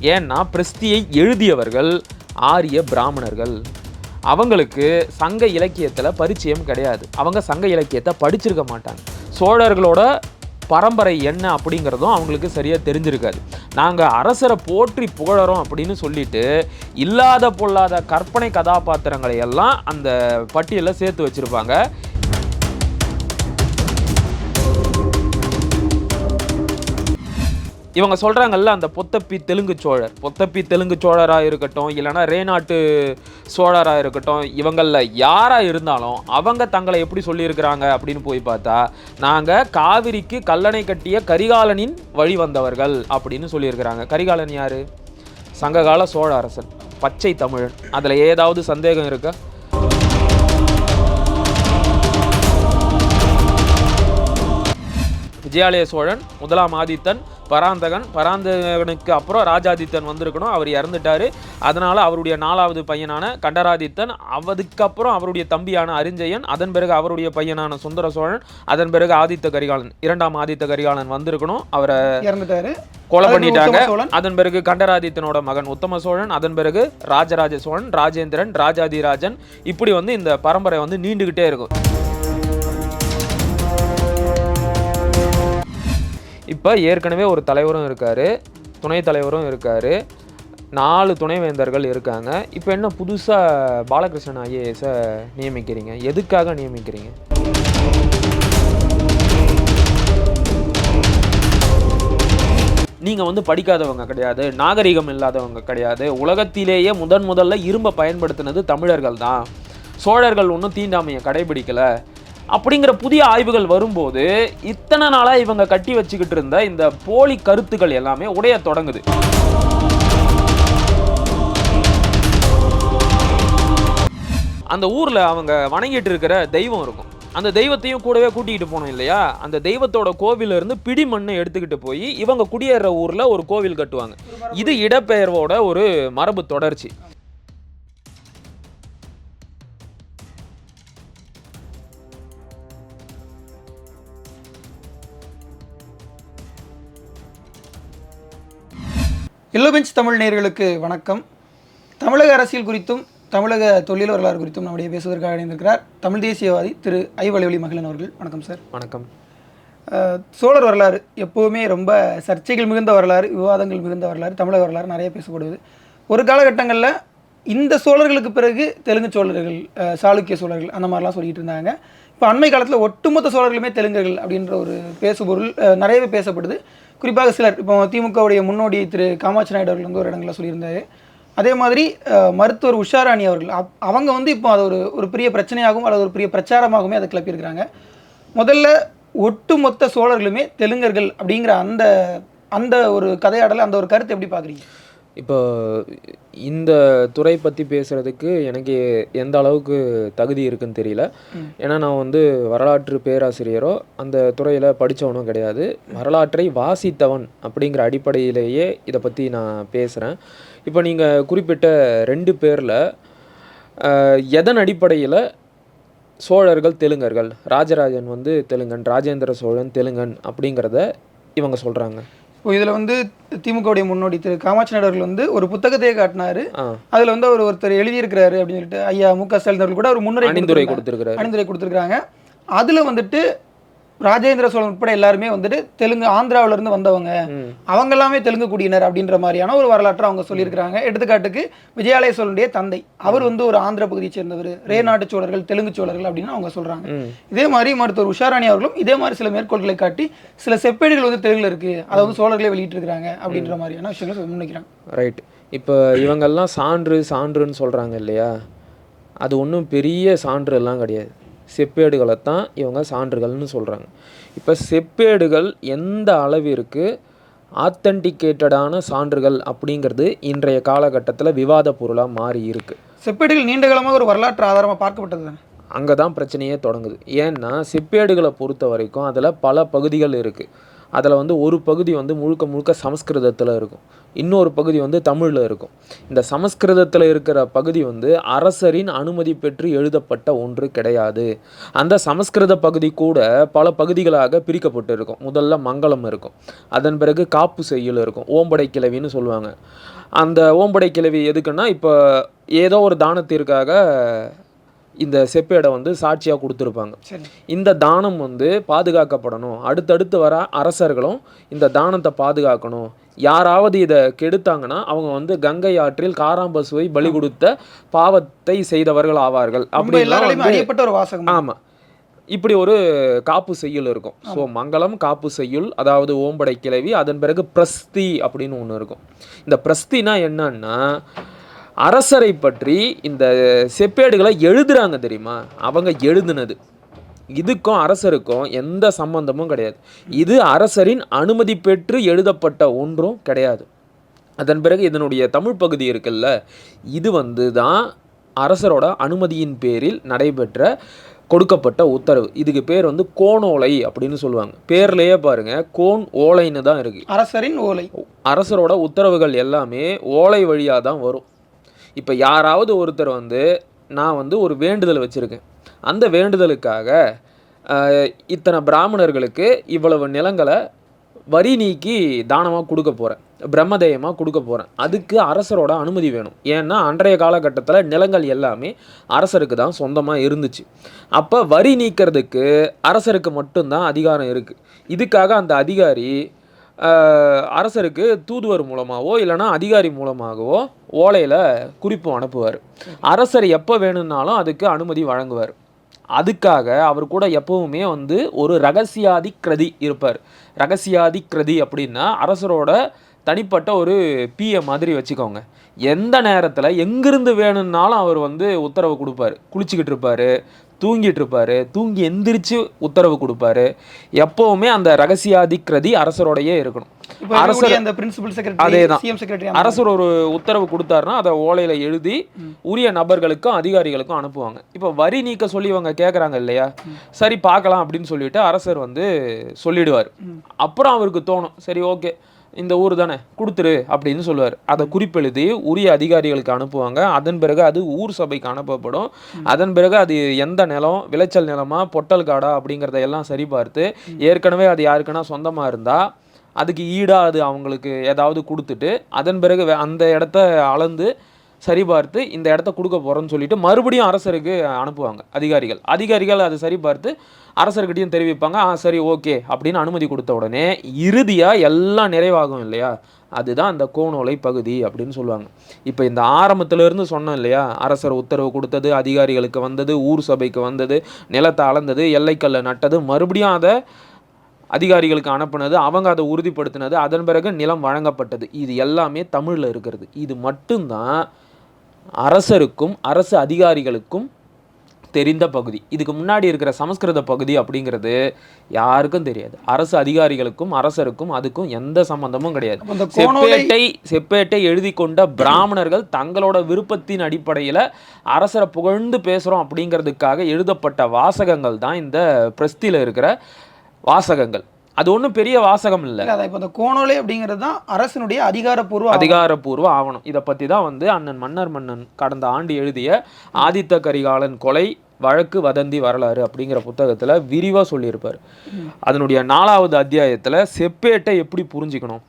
ஏன்னா பிரஸ்தியை எழுதியவர்கள் ஆரிய பிராமணர்கள். அவங்களுக்கு சங்க இலக்கியத்தில் பரிச்சயம் கிடையாது. அவங்க சங்க இலக்கியத்தை படிச்சிருக்க மாட்டாங்க. சோழர்களோட பரம்பரை என்ன அப்படிங்கிறதும் அவங்களுக்கு சரியாக தெரிஞ்சிருக்காது. நாங்கள் அரசரை போற்றி புகழறோம் அப்படின்னு சொல்லிட்டு இல்லாத பொல்லாத கற்பனை கதாபாத்திரங்களை எல்லாம் அந்த பட்டியலில் சேர்த்து வச்சுருப்பாங்க. இவங்க சொல்கிறாங்கல்ல அந்த பொத்தப்பி தெலுங்கு சோழர். பொத்தப்பி தெலுங்கு சோழராக இருக்கட்டும் இல்லைன்னா ரேநாட்டு சோழராக இருக்கட்டும் இவங்களில் யாராக இருந்தாலும் அவங்க தங்களை எப்படி சொல்லியிருக்கிறாங்க அப்படின்னு போய் பார்த்தா நாங்கள் காவிரிக்கு கல்லணை கட்டிய கரிகாலனின் வழி வந்தவர்கள் அப்படின்னு சொல்லியிருக்கிறாங்க. கரிகாலன் யார்? சங்ககால சோழ அரசன் பச்சை தமிழன். அதில் ஏதாவது சந்தேகம் இருக்கா? விஜயாலய சோழன் முதலாம் ஆதித்தன் பராந்தகன் பராந்தகனுக்கு அப்புறம் ராஜாதித்தன் வந்திருக்கணும். அவர் இறந்துட்டாரு. அதனால அவருடைய நாலாவது பையனான கண்டராதித்தன் அதுக்கப்புறம் அவருடைய தம்பியான அரிஞ்சயன் அதன் பிறகு அவருடைய பையனான சுந்தர சோழன் அதன் பிறகு ஆதித்த கரிகாலன் இரண்டாம் ஆதித்த கரிகாலன் வந்திருக்கணும். அவரை இறந்துட்டாரு. கொலை பண்ணிட்டாங்க. அதன் பிறகு கண்டராதித்தனோட மகன் உத்தம சோழன் அதன் பிறகு ராஜராஜ சோழன் ராஜேந்திரன் ராஜாதிராஜன். இப்படி வந்து இந்த பரம்பரை வந்து நீண்டுகிட்டே இருக்கும். இப்போ ஏற்கனவே ஒரு தலைவரும் இருக்கார் துணைத் தலைவரும் இருக்கார் நாலு துணைவேந்தர்கள் இருக்காங்க. இப்போ என்ன புதுசாக பாலகிருஷ்ணன் ஐஏஎஸை நியமிக்கிறீங்க? எதுக்காக நியமிக்கிறீங்க? நீங்கள் வந்து படிக்காதவங்க கிடையாது நாகரிகம் இல்லாதவங்க கிடையாது. உலகத்திலேயே முதன் முதல்ல இரும்பை பயன்படுத்தினது தமிழர்கள் தான். சோழர்கள் ஒன்றும் தீண்டாமையை கடைபிடிக்கலை. அப்படிங்கிற புதிய ஆய்வுகள் வரும்போது இத்தனை நாளாக இவங்க கட்டி வச்சுக்கிட்டு இருந்த இந்த போலி கருத்துக்கள் எல்லாமே உடைய தொடங்குது. அந்த ஊரில் அவங்க வணங்கிட்டு இருக்கிற தெய்வம் இருக்கும். அந்த தெய்வத்தையும் கூடவே கூட்டிகிட்டு போனோம் இல்லையா? அந்த தெய்வத்தோட கோவிலிருந்து பிடி மண்ணை எடுத்துக்கிட்டு போய் இவங்க குடியேற ஊரில் ஒரு கோவில் கட்டுவாங்க. இது இடப்பெயர்வோட ஒரு மரபு தொடர்ச்சி. எல்லோ பெஞ்ச் தமிழ் நேயர்களுக்கு வணக்கம். தமிழக அரசியல் குறித்தும் தமிழக தொழில் வரலாறு குறித்தும் நம்முடைய பேசுவதற்காக இணைந்திருக்கிறார் தமிழ் தேசியவாதி திரு ஐ வலிவலி மகிழன் அவர்கள். வணக்கம் சார். வணக்கம். சோழர் வரலாறு எப்போவுமே ரொம்ப சர்ச்சைகள் மிகுந்த வரலாறு விவாதங்கள் மிகுந்த வரலாறு தமிழக வரலாறு நிறைய பேசப்படுது ஒரு காலகட்டங்களில் இந்த சோழர்களுக்கு பிறகு தெலுங்கு சோழர்கள் சாளுக்கிய சோழர்கள் அந்த மாதிரிலாம் சொல்லிட்டு இருந்தாங்க. இப்போ அண்மை காலத்தில் ஒட்டுமொத்த சோழர்களுமே தெலுங்கர்கள் அப்படின்ற ஒரு பேசுபொருள் நிறையவே பேசப்படுது. குறிப்பாக சிலர் இப்போ திமுகவுடைய முன்னோடி திரு காமாட்சி நாயுடு அவர்கள் வந்து ஒரு இடங்களில் சொல்லியிருந்தாரு. அதே மாதிரி மருத்துவர் உஷாராணி அவர்கள் அப்- அவங்க வந்து இப்போ அது ஒரு ஒரு பெரிய பிரச்சனையாகவும் அல்லது ஒரு பெரிய பிரச்சாரமாகவுமே அதை கிளப்பியிருக்கிறாங்க. முதல்ல ஒட்டுமொத்த சோழர்களுமே தெலுங்கர்கள் அப்படிங்கிற அந்த அந்த ஒரு கதையாடலை அந்த ஒரு கருத்தை எப்படி பார்க்குறீங்க? இப்போ இந்த துறை பற்றி பேசுகிறதுக்கு எனக்கு எந்த அளவுக்கு தகுதி இருக்குன்னு தெரியல. ஏன்னா நான் வந்து வரலாற்று பேராசிரியரோ அந்த துறையில் படித்தவனும் கிடையாது. வரலாற்றை வாசித்தவன் அப்படிங்கிற அடிப்படையிலேயே இதை பற்றி நான் பேசுகிறேன் இப்போ நீங்கள் குறிப்பிட்ட ரெண்டு பேரில் எதன் அடிப்படையில் சோழர்கள் தெலுங்கர்கள்? ராஜராஜன் வந்து தெலுங்கன் ராஜேந்திர சோழன் தெலுங்கன் அப்படிங்கிறத இவங்க சொல்கிறாங்க இதில் வந்து திமுகவுடைய முன்னோடி திரு காமாட்சி நாயுடு அவர்கள் வந்து ஒரு புத்தகத்தையே காட்டினாரு. அதில் வந்து அவர் ஒருத்தர் எழுதியிருக்கிறாரு அப்படின்னு சொல்லிட்டு ஐயா மு க ஸ்டாலின் அவர்கள் கூட ஒரு முன்னுரை அணிந்துரை. கொடுத்துருக்கிறாரு. அணிந்துரை கொடுத்துருக்காங்க அதில் வந்துட்டு ராஜேந்திர சோழன் உட்பட எல்லாருமே வந்துட்டு தெலுங்கு ஆந்திராவுல இருந்து வந்தவங்க. அவங்க எல்லாமே தெலுங்கு குடியினர் அப்படின்ற மாதிரியான ஒரு வரலாற்றை அவங்க சொல்லியிருக்கிறாங்க. எடுத்துக்காட்டுக்கு விஜயாலய சோழனுடைய தந்தை. அவர் வந்து ஒரு ஆந்திர பகுதியை சேர்ந்தவர். ரே நாட்டு சோழர்கள் தெலுங்கு சோழர்கள் அப்படின்னு அவங்க சொல்றாங்க. இதே மாதிரி மருத்துவர் உஷாராணி அவர்களும் இதே மாதிரி சில மேற்கோள்களை காட்டி சில செப்பேடுகள் வந்து தெலுங்குல இருக்கு. அதை வந்து சோழர்களே வெளியிட்டிருக்கிறாங்க அப்படின்ற மாதிரியான விஷயங்களை முன்வைக்கிறாங்க ரைட் இப்போ இவங்கெல்லாம் சான்று சான்றுன்னு சொல்கிறாங்க இல்லையா? அது ஒன்றும் பெரிய சான்று எல்லாம் கிடையாது. செப்பேடுகளை தான் இவங்க சான்றுகள்னு சொல்கிறாங்க இப்போ செப்பேடுகள் எந்த அளவிற்கு ஆத்தன்டிகேட்டடான சான்றுகள் அப்படிங்கிறது இன்றைய காலகட்டத்தில் விவாத பொருளாக மாறி இருக்கு. செப்பேடுகள் நீண்ட காலமாக ஒரு வரலாற்று ஆதாரமா பார்க்கப்பட்டது அங்கே தான் பிரச்சனையே தொடங்குது. ஏன்னா செப்பேடுகளை பொறுத்த வரைக்கும் அதில் பல பகுதிகள் இருக்குது அதில் வந்து ஒரு பகுதி வந்து முழுக்க முழுக்க சமஸ்கிருதத்தில் இருக்கும். இன்னொரு பகுதி வந்து தமிழில் இருக்கும். இந்த சமஸ்கிருதத்தில் இருக்கிற பகுதி வந்து அரசரின் அனுமதி பெற்று எழுதப்பட்ட ஒன்று கிடையாது. அந்த சமஸ்கிருத பகுதி கூட பல பகுதிகளாக பிரிக்கப்பட்டு இருக்கும் முதல்ல மங்களம் இருக்கும். அதன் பிறகு காப்பு செய்யல் இருக்கும். ஓம்படை கிழவின்னு சொல்லுவாங்க. அந்த ஓம்படை கிழவி எதுக்குன்னா இப்போ ஏதோ ஒரு தானத்திற்காக இந்த செப்பேடை வந்து சாட்சியாக கொடுத்துருப்பாங்க. இந்த தானம் வந்து பாதுகாக்கப்படணும். அடுத்தடுத்து வர அரசர்களும் இந்த தானத்தை பாதுகாக்கணும். யாராவது இதை கெடுத்தாங்கன்னா அவங்க வந்து கங்கை ஆற்றில் காராம்பசுவை பலி கொடுத்த பாவத்தை செய்தவர்கள் ஆவார்கள். வந்து அறியப்பட்ட ஒரு வாசகம் ஆமாம் இப்படி ஒரு காப்பு செய்யுள் இருக்கும். ஸோ மங்களம் காப்பு செய்யுள் அதாவது ஓம்படை கிளவி அதன் பிறகு பிரஸ்தி அப்படின்னு ஒன்று இருக்கும். இந்த பிரஸ்தினா என்னன்னா அரசரை பற்றி இந்த செப்பேடுகளை எழுதுறாங்க தெரியுமா? அவங்க எழுதுனது. இதுக்கும் அரசருக்கும் எந்த சம்பந்தமும் கிடையாது. இது அரசரின் அனுமதி பெற்று எழுதப்பட்ட ஒன்றும் கிடையாது. அதன் பிறகு இதனுடைய தமிழ் பகுதி இருக்குல்ல இது வந்து தான் அரசரோட அனுமதியின் பேரில் நடைபெற்ற கொடுக்கப்பட்ட உத்தரவு. இதுக்கு பேர் வந்து கோணோலை அப்படின்னு சொல்லுவாங்க. பேர்லயே பாருங்க கோன் ஓலைன்னு தான் இருக்கு. அரசரின் ஓலை. அரசரோட உத்தரவுகள் எல்லாமே ஓலை வழியாக தான் வரும். இப்போ யாராவது ஒருத்தர் வந்து நான் வந்து ஒரு வேண்டுதல் வச்சுருக்கேன். அந்த வேண்டுதலுக்காக இத்தனை பிராமணர்களுக்கு இவ்வளவு நிலங்களை வரி நீக்கி தானமாக கொடுக்க போகிறேன் பிரம்மதேயமாக கொடுக்க போகிறேன் அதுக்கு அரசரோட அனுமதி வேணும். ஏன்னா அன்றைய காலகட்டத்தில் நிலங்கள் எல்லாமே அரசருக்கு தான் சொந்தமாக இருந்துச்சு. அப்போ வரி நீக்கிறதுக்கு அரசருக்கு மட்டும்தான் அதிகாரம் இருக்குது இதுக்காக அந்த அதிகாரி அரசருக்கு தூதுவர் மூலமாகவோ இல்லைன்னா அதிகாரி மூலமாகவோ ஓலையில் குறிப்பு அனுப்புவார். அரசர் எப்போ வேணும்னாலும் அதுக்கு அனுமதி வழங்குவார். அதுக்காக அவர் கூட எப்பவுமே வந்து ஒரு ரகசியாதி கிரதி இருப்பார். ரகசியாதி கிரதி அப்படின்னா அரசரோட தனிப்பட்ட ஒரு பிஏ மாதிரி வச்சுக்கோங்க. எந்த நேரத்தில் எங்கிருந்து வேணும்னாலும் அவர் வந்து உத்தரவு கொடுப்பார். குளிச்சுக்கிட்டு இருப்பார். தூங்கிட்டு இருப்பாரு தூங்கி எந்திரிச்சு உத்தரவு கொடுப்பாரு. எப்பவுமே அந்த ரகசியாதிக்ரதி அரசரோடையே இருக்கணும். அரசர் அந்த பிரின்சிபல் செக்ரட்டரி அரசர் ஒரு உத்தரவு கொடுத்தாருன்னா அதை ஓலையில எழுதி உரிய நபர்களுக்கும் அதிகாரிகளுக்கும் அனுப்புவாங்க. இப்போ வரி நீக்க சொல்லி இவங்க கேட்குறாங்க இல்லையா? சரி பார்க்கலாம் அப்படின்னு சொல்லிட்டு அரசர் வந்து சொல்லிடுவார். அப்புறம் அவருக்கு தோணும். சரி ஓகே. இந்த ஊர் தானே கொடுத்துரு அப்படின்னு சொல்லுவார். அதை குறிப்பெழுதி உரிய அதிகாரிகளுக்கு அனுப்புவாங்க. அதன் பிறகு அது ஊர் சபைக்கு அனுப்பப்படும். அதன் பிறகு அது எந்த நிலம் விளைச்சல் நிலமா பொட்டல் காடா அப்படிங்கிறத எல்லாம் சரி பார்த்து ஏற்கனவே அது யாருக்குன்னா சொந்தமாக இருந்தால் அதுக்கு ஈடாக அது அவங்களுக்கு ஏதாவது கொடுத்துட்டு அதன் பிறகு அந்த இடத்த அளந்து சரி பார்த்து இந்த இடத்த கொடுக்க போகிறோன்னு சொல்லிட்டு மறுபடியும் அரசருக்கு அனுப்புவாங்க அதிகாரிகள். அதிகாரிகள் அதை சரி பார்த்து அரசர்கிட்டயும் தெரிவிப்பாங்க. ஆ சரி ஓகே அப்படின்னு அனுமதி கொடுத்த உடனே இறுதியாக எல்லாம் நிறைவாகும் இல்லையா? அதுதான் அந்த கோணோலை பகுதி அப்படின்னு சொல்லுவாங்க. இப்போ இந்த ஆரம்பத்திலேருந்து சொன்னோம் இல்லையா? அரசர் உத்தரவு கொடுத்தது அதிகாரிகளுக்கு வந்தது ஊர் சபைக்கு வந்தது நிலத்தை அளந்தது எல்லைக்கல்லை நட்டது மறுபடியும் அதை அதிகாரிகளுக்கு அனுப்புனது அவங்க அதை உறுதிப்படுத்தினது அதன் பிறகு நிலம் வழங்கப்பட்டது. இது எல்லாமே தமிழில் இருக்கிறது. இது மட்டும்தான் அரசருக்கும் அரசு அதிகாரிகளுக்கும் தெரிந்த பகுதி. இதுக்கு முன்னாடி இருக்கிற சமஸ்கிருத பகுதி அப்படிங்கிறது யாருக்கும் தெரியாது. அரசு அதிகாரிகளுக்கும் அரசருக்கும் அதுக்கும் எந்த சம்பந்தமும் கிடையாது. செப்பேட்டை செப்பேட்டை எழுதி கொண்ட பிராமணர்கள் தங்களோட விருப்பத்தின் அடிப்படையில் அரசரை புகழ்ந்து பேசுகிறோம் அப்படிங்கிறதுக்காக எழுதப்பட்ட வாசகங்கள் தான் இந்த பிரஸ்தியில் இருக்கிற வாசகங்கள். அது ஒன்றும் பெரிய வாசகம் இல்லை. அதான் இப்போ இந்த கோணோலை அப்படிங்கிறது தான் அரசனுடைய அதிகாரப்பூர்வ. அதிகாரப்பூர்வ ஆவணம். இதை பற்றி தான் வந்து அண்ணன் மன்னர் மன்னன் கடந்த ஆண்டு எழுதிய ஆதித்த கரிகாலன் கொலை வழக்கு வதந்தி வரலாறு அப்படிங்கிற புத்தகத்தில் விரிவாக சொல்லியிருப்பார். அதனுடைய நாலாவது அத்தியாயத்தில் செப்பேட்டை எப்படி புரிஞ்சுக்கணும்.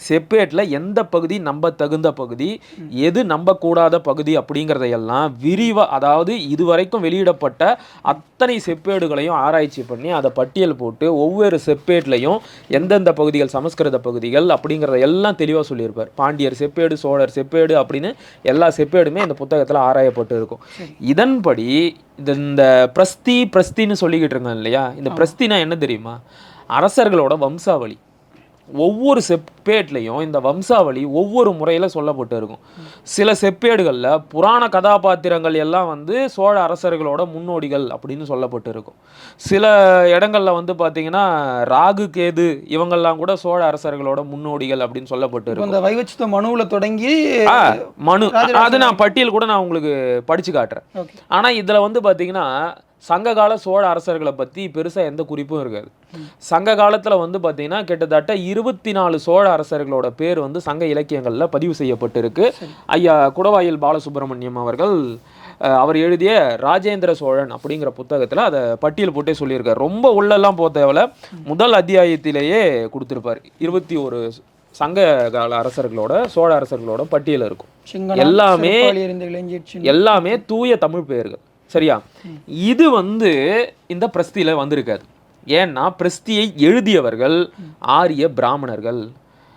செப்பேட்டில் எந்த பகுதி நம்ப தகுந்த பகுதி எது நம்பக்கூடாத பகுதி அப்படிங்கிறதையெல்லாம் விரிவாக அதாவது இதுவரைக்கும் வெளியிடப்பட்ட அத்தனை செப்பேடுகளையும் ஆராய்ச்சி பண்ணி அதை பட்டியல் போட்டு ஒவ்வொரு செப்பேட்லையும் எந்தெந்த பகுதிகள் சமஸ்கிருத பகுதிகள் அப்படிங்கிறத எல்லாம் தெளிவாக சொல்லியிருப்பார். பாண்டியர் செப்பேடு சோழர் செப்பேடு அப்படின்னு எல்லா செப்பேடுமே இந்த புத்தகத்தில் ஆராயப்பட்டு இருக்கும். இதன்படி இது இந்த பிரஸ்தி பிரஸ்தின்னு சொல்லிக்கிட்டு இருக்காங்க இல்லையா? இந்த பிரஸ்தினா என்ன தெரியுமா? அரசர்களோட வம்சாவளி. ஒவ்வொரு செப்பேட்லையும் இந்த வம்சாவளி ஒவ்வொரு முறையில் சொல்லப்பட்டு இருக்கும். சில செப்பேடுகளில் புராண கதாபாத்திரங்கள் எல்லாம் வந்து சோழ அரசர்களோட முன்னோடிகள் அப்படின்னு சொல்லப்பட்டு இருக்கும். சில இடங்கள்ல வந்து பார்த்தீங்கன்னா ராகு கேது இவங்கெல்லாம் கூட சோழ அரசர்களோட முன்னோடிகள் அப்படின்னு சொல்லப்பட்டு இருக்கும். இந்த வைவச்சித்த மனுவில் தொடங்கி மனு. அது நான் பட்டியல் கூட நான் உங்களுக்கு படிச்சு காட்டுறேன். ஓகே. ஆனா இதுல வந்து பாத்தீங்கன்னா சங்ககால சோழ அரசர்களை பற்றி பெருசாக எந்த குறிப்பும் இருக்காது. சங்க காலத்தில் வந்து பார்த்தீங்கன்னா கிட்டத்தட்ட இருபத்தி நாலு சோழ அரசர்களோட பேர் வந்து சங்க இலக்கியங்களில் பதிவு செய்யப்பட்டிருக்கு. ஐயா குடவாயில் பாலசுப்ரமணியம் அவர்கள் அவர் எழுதிய ராஜேந்திர சோழன் அப்படிங்கிற புத்தகத்தில் அதை பட்டியல் போட்டே சொல்லியிருக்காரு. ரொம்ப உள்ளெல்லாம் தேவையில்ல முதல் அத்தியாயத்திலேயே கொடுத்துருப்பார். இருபத்தி ஒரு சங்க கால அரசர்களோட சோழ அரசர்களோட பட்டியல் இருக்கும். எல்லாமே- எல்லாமே தூய தமிழ் பெயர்கள். சரியா? இது வந்து இந்த பிரஸ்தியில வந்திருக்காது. ஏன்னா பிரஸ்தியை எழுதியவர்கள் ஆரிய பிராமணர்கள்.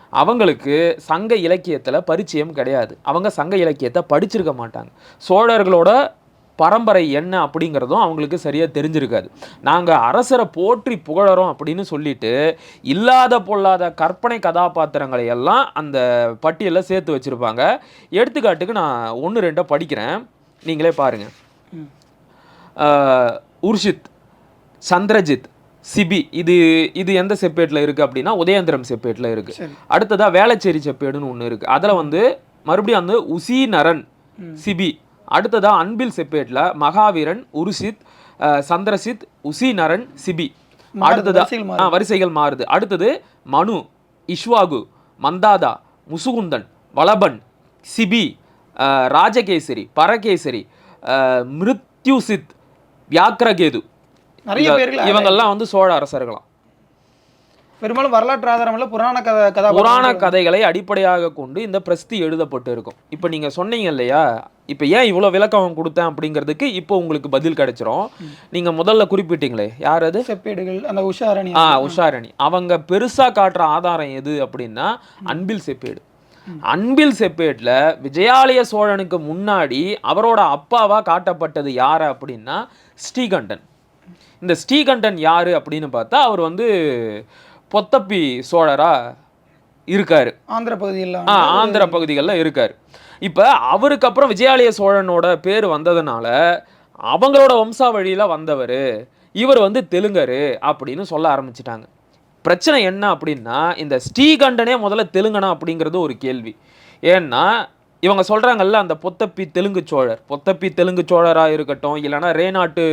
அவங்களுக்கு சங்க இலக்கியத்துல பரிச்சயம் கிடையாது. அவங்க சங்க இலக்கியத்தை படிச்சிருக்க மாட்டாங்க. சோழர்களோட பரம்பரை என்ன அப்படிங்கிறதும் அவங்களுக்கு சரியா தெரிஞ்சிருக்காது. நாங்க அரசரை போற்றி புகழறோம் அப்படின்னு சொல்லிட்டு இல்லாத பொல்லாத கற்பனை கதாபாத்திரங்களை எல்லாம் அந்த பட்டியல்ல சேர்த்து வச்சிருப்பாங்க. எடுத்துக்காட்டுக்கு நான் ஒன்று ரெண்டை படிக்கிறேன். நீங்களே பாருங்க. ம். ஆஹ் உர்ஷித் சந்திரஜித் சிபி இது இது எந்த செப்பேட்டில் இருக்குது அப்படின்னா உதயந்திரம் செப்பேட்டில் இருக்குது சரி. அடுத்ததா வேளச்சேரி செப்பேடுன்னு ஒன்று இருக்குது அதில் வந்து மறுபடியும் அந்த உசி நரன் சிபி. அடுத்ததா அன்பில் செப்பேட்டில் மகாவீரன் உருசித் ஆஹ் சந்திரசித் உசி நரன் சிபி. மாறுது, அடுத்ததா வரிசைகள் மாறுது. அடுத்தது மனு இஷ்வாகு மந்தாதா முசுகுந்தன் வலபன் சிபி ராஜகேசரி பரகேசரி மிருத்யுசித் வியாக்கிரகேது. நிறைய பேர்கள் இவங்கெல்லாம் வந்து சோழ அரசர்களாம். பெரும்பாலும் வரலாற்று ஆதாரம் இல்ல புராண கதை புராண கதாபாத்திரம் கதைகளை அடிப்படையாக கொண்டு இந்த பிரஸ்தி எழுதப்பட்டு இருக்கும். இப்போ நீங்க சொன்னீங்க இல்லையா? இப்போ ஏன் இவ்வளோ விளக்கம் கொடுத்தேன் அப்படிங்கிறதுக்கு இப்போ உங்களுக்கு பதில் கிடைச்சிரும். நீங்க முதல்ல குறிப்பிட்டீங்களே யார் அது? செப்பேடுகள் அந்த உஷாரணி. ஆ உஷாரணி. அவங்க பெருசா காட்டுற ஆதாரம் எது அப்படின்னா அன்பில் செப்பேடு. அன்பில் செப்பேட்ல விஜயாலய சோழனுக்கு முன்னாடி அவரோட அப்பாவா காட்டப்பட்டது யாரு அப்படின்னா ஸ்ரீகண்டன். இந்த ஸ்ரீகண்டன் யாரு அப்படின்னு பார்த்தா அவர் வந்து பொத்தப்பி சோழரா இருக்காரு. ஆந்திர பகுதியில் ஆ ஆந்திர பகுதிகளில் இருக்கார். இப்போ அவருக்கு அப்புறம் விஜயாலய சோழனோட பேர் வந்ததுனால அவங்களோட வம்சாவழியில் வந்தவர். இவர் வந்து தெலுங்கரு அப்படின்னு சொல்ல ஆரம்பிச்சிட்டாங்க. பிரச்சனை என்ன அப்படின்னா இந்த ஸ்ரீகண்டனே முதல்ல தெலுங்கனா அப்படிங்கிறது ஒரு கேள்வி. ஏன்னா இவங்க சொல்கிறாங்கல்ல அந்த பொத்தப்பி தெலுங்கு சோழர். பொத்தப்பி தெலுங்கு சோழராக இருக்கட்டும் இல்லைன்னா ரேநாட்டு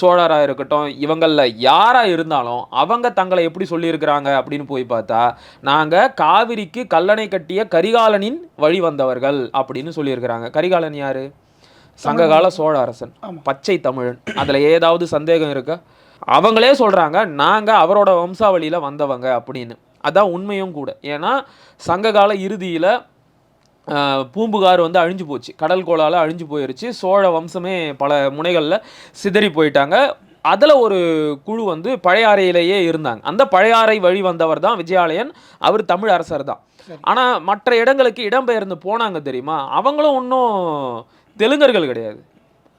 சோழராக இருக்கட்டும் இவங்களில் யாராக இருந்தாலும் அவங்க தங்களை எப்படி சொல்லியிருக்கிறாங்க அப்படின்னு போய் பார்த்தா நாங்கள் காவிரிக்கு கல்லணை கட்டிய கரிகாலனின் வழி வந்தவர்கள் அப்படின்னு சொல்லியிருக்கிறாங்க. கரிகாலன் யாரு? சங்ககால சோழ அரசன். பச்சை தமிழன். அதுல ஏதாவது சந்தேகம் இருக்கா? அவங்களே சொல்றாங்க நாங்க அவரோட வம்சாவளியில வந்தவங்க அப்படின்னு. அதான் உண்மையும் கூட. ஏன்னா சங்ககால இறுதியில பூம்புகார் வந்து அழிஞ்சு போச்சு. கடல் கோளால அழிஞ்சு போயிருச்சு. சோழ வம்சமே பல முனைகள்ல சிதறி போயிட்டாங்க. அதுல ஒரு குழு வந்து பழையாறையிலேயே இருந்தாங்க. அந்த பழையாறை வழி வந்தவர் தான் விஜயாலயன். அவர் தமிழ் அரசர் தான். சரி. ஆனா மற்ற இடங்களுக்கு இடம்பெயர்ந்து போனாங்க தெரியுமா? அவங்களும் ஒன்றும் தெலுங்கர்கள் கிடையாது.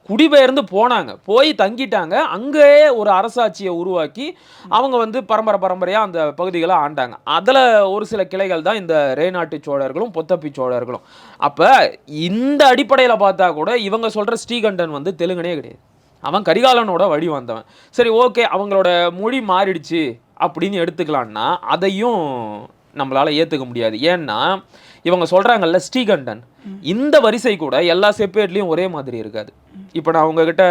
குடிபெயர்ந்து போனாங்க. போய் தங்கிட்டாங்க. அங்கேயே ஒரு அரசாட்சியை உருவாக்கி அவங்க வந்து பரம்பரை பரம்பரையாக அந்த பகுதிகளை ஆண்டாங்க. அதில் ஒரு சில கிளைகள் தான் இந்த ரேநாட்டு சோழர்களும் பொத்தப்பி சோழர்களும். அப்போ இந்த அடிப்படையில் பார்த்தா கூட இவங்க சொல்கிற ஸ்ரீகண்டன் வந்து தெலுங்கனே கிடையாது. அவன் கரிகாலனோட வழி வந்தவன். சரி ஓகே அவங்களோட மொழி மாறிடுச்சு அப்படின்னு எடுத்துக்கலான்னா அதையும் நம்மளால ஏற்றுக்க முடியாது. ஏன்னா இவங்க சொல்றாங்கல்ல ஸ்ரீகண்டன். இந்த வரிசை கூட எல்லா செப்பேட்லேயும் ஒரே மாதிரி இருக்காது. இப்போ நான் உங்ககிட்ட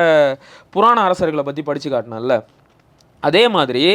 புராண அரசர்களை பற்றி படித்து காட்டினேன்ல. அதே மாதிரி